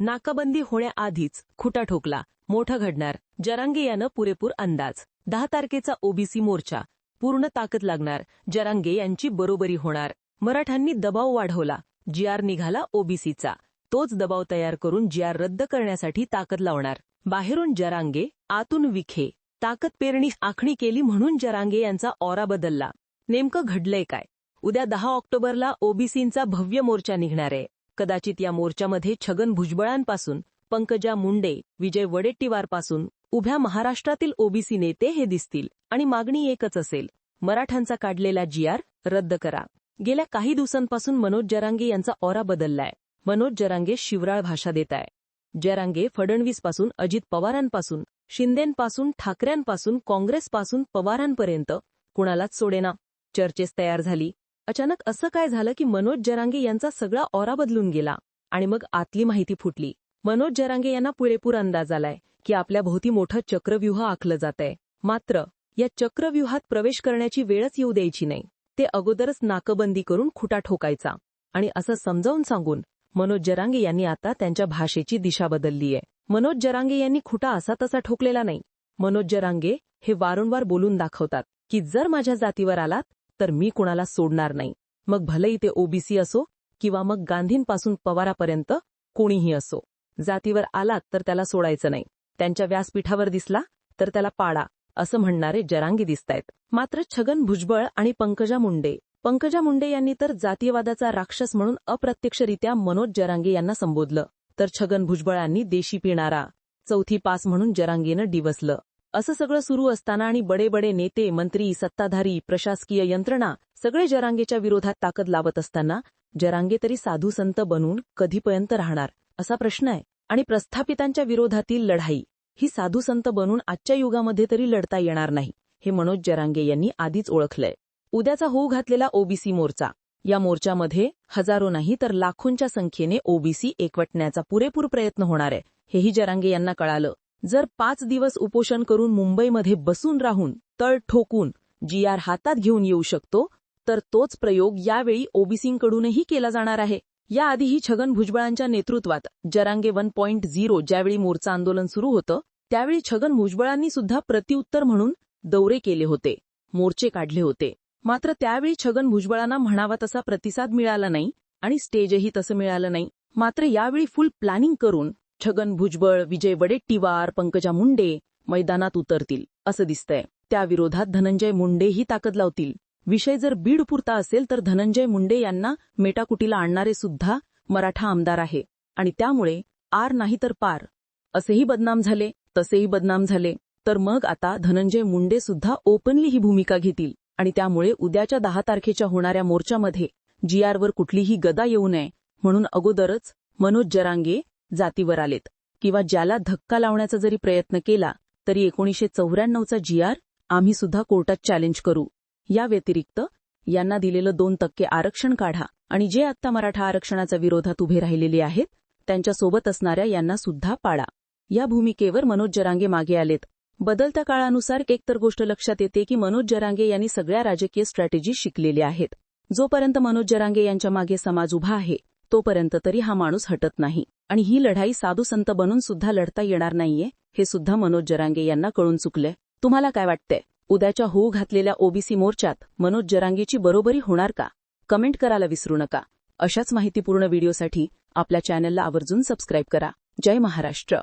नाकाबंदी होण्याआधीच खुटा ठोकला. मोठं घडणार. जरांगे यानं पुरेपूर अंदाज. दहा तारखेचा ओबीसी मोर्चा. पूर्ण ताकद लागणार. जरांगे यांची बरोबरी होणार. मराठ्यांनी दबाव वाढवला. जी आर निघाला ओबीसीचा. तोच दबाव तयार करून जी आर रद्द करण्यासाठी ताकद लावणार. बाहेरून जरांगे आतून विखे. ताकद पेरणी आखणी केली म्हणून जरांगे यांचा ऑरा बदलला. नेमकं घडलंय काय? उद्या दहा ऑक्टोबरला ओबीसींचा भव्य मोर्चा निघणार आहे. कदाचित या मोर्चामध्ये छगन भुजबळांपासून पंकजा मुंडे विजय वडेट्टीवारपासून उभ्या महाराष्ट्रातील ओबीसी नेते हे दिसतील आणि मागणी एकच असेल मराठांचा काढलेला जी आर रद्द करा. गेल्या काही दिवसांपासून मनोज जरांगे यांचा ऑरा बदललाय. मनोज जरांगे शिवराळ भाषा देत आहे जरांगे फडणवीसपासून अजित पवारांपासून शिंदेंपासून ठाकऱ्यांपासून काँग्रेसपासून पवारांपर्यंत कुणालाच सोडेना. चर्चेस तयार झाली. अचानक असं काय झालं की मनोज जरांगे यांचा सगळा ऑरा बदलून गेला आणि मग आतली माहिती फुटली. मनोज जरांगे यांना पुरेपूर अंदाज आलाय की आपल्या भोवती मोठं चक्रव्यूह आखलं जातंय. मात्र या चक्रव्यूहात प्रवेश करण्याची वेळच येऊ द्यायची नाही. ते अगोदरच नाकबंदी करून खुटा ठोकायचा. आणि असं समजावून सांगून मनोज जरांगे यांनी आता त्यांच्या भाषेची दिशा बदललीये. मनोज जरांगे यांनी खुटा असा तसा ठोकलेला नाही. मनोज जरांगे हे वारंवार बोलून दाखवतात की जर माझ्या जातीवर आलात तर मी कुणाला सोडणार नाही. मग भलेही ते ओबीसी असो किंवा मग गांधींपासून पवारापर्यंत कोणीही असो. जातीवर आलात तर त्याला सोडायचं नाही. त्यांच्या व्यासपीठावर दिसला तर त्याला पाडा असं म्हणणारे जरांगी दिसतायत. मात्र छगन भुजबळ आणि पंकजा मुंडे. पंकजा मुंडे यांनी तर जातीयवादाचा राक्षस म्हणून अप्रत्यक्षरित्या मनोज जरांगे यांना संबोधलं. तर छगन भुजबळांनी देशी पिणारा चौथी पास म्हणून जरांगेनं डिवसलं. असं सगळं सुरू असताना आणि बडे बडे नेते मंत्री सत्ताधारी प्रशासकीय यंत्रणा सगळे जरांगेच्या विरोधात ताकद लावत असताना जरांगे तरी साधू संत बनून कधीपर्यंत राहणार असा प्रश्न आहे. आणि प्रस्थापितांच्या विरोधातील लढाई ही साधू संत बनून आजच्या युगामध्ये तरी लढता येणार नाही हे मनोज जरांगे यांनी आधीच ओळखलंय. उद्याचा होऊ घातलेला ओबीसी मोर्चा. या मोर्चामध्ये हजारो नाही तर लाखोंच्या संख्येने ओबीसी एकवटण्याचा पुरेपूर प्रयत्न होणार आहे हेही जरांगे यांना कळालं. जर पाच दिवस उपोषण करून मुंबईमध्ये बसून राहून तळ ठोकून जी आर हातात घेऊन येऊ शकतो तर तोच प्रयोग यावेळी ओबीसींकडूनही केला जाणार आहे. याआधीही छगन भुजबळांच्या नेतृत्वात जरांगे वन पॉईंट झिरो ज्यावेळी मोर्चा आंदोलन सुरू होतं त्यावेळी छगन भुजबळांनी सुद्धा प्रत्युत्तर म्हणून दौरे केले होते मोर्चे काढले होते. मात्र त्यावेळी छगन भुजबळांना म्हणावा तसा प्रतिसाद मिळाला नाही आणि स्टेजही तसं मिळालं नाही. मात्र यावेळी फुल प्लॅनिंग करून छगन भुजबळ विजय वडेट्टीवार पंकजा मुंडे मैदानात उतरतील असं दिसतंय. त्याविरोधात धनंजय मुंडेही ताकद लावतील. विषय जर बीड पुरता असेल तर धनंजय मुंडे यांना मेटाकुटीला आणणारे सुद्धा मराठा आमदार आहे. आणि त्यामुळे आर नाही तर पार. असेही बदनाम झाले तसेही बदनाम झाले. तर मग आता धनंजय मुंडे सुद्धा ओपनली ही भूमिका घेतील. आणि त्यामुळे उद्याच्या दहा तारखेच्या होणाऱ्या मोर्चामध्ये जीआरवर कुठलीही गदा येऊ नये म्हणून अगोदरच मनोज जरांगे जातीवर आलेत. किंवा ज्याला धक्का लावण्याचा जरी प्रयत्न केला तरी एकोणीसशे चौऱ्याण्णवचा जी आर आम्ही सुद्धा कोर्टात चॅलेंज करू. या व्यतिरिक्त यांना दिलेलं दोन टक्के आरक्षण काढा आणि जे आत्ता मराठा आरक्षणाच्या विरोधात उभे राहिलेले आहेत त्यांच्यासोबत असणाऱ्या यांना सुद्धा पाळा. या भूमिकेवर मनोज जरांगे मागे आलेत. बदलत्या काळानुसार एक तर गोष्ट लक्षात येते की मनोज जरांगे यांनी सगळ्या राजकीय स्ट्रॅटेजी शिकलेल्या आहेत. जोपर्यंत मनोज जरांगे यांच्या मागे समाज उभा आहे तोपर्यंत तरी हा माणूस हटत नाही. आणि ही लढाई साधू संत बनून सुद्धा लढता येणार नाहीये हे सुद्धा मनोज जरांगे यांना कळून चुकले तुम्हाला काय वाटतंय? उद्याच्या होऊ घातलेल्या ओबीसी मोर्चात मनोज जरांगेची बरोबरी होणार का? कमेंट करायला विसरू नका. अशाच माहितीपूर्ण व्हिडिओसाठी आपल्या चॅनलला आवर्जून सबस्क्राईब करा. जय महाराष्ट्र.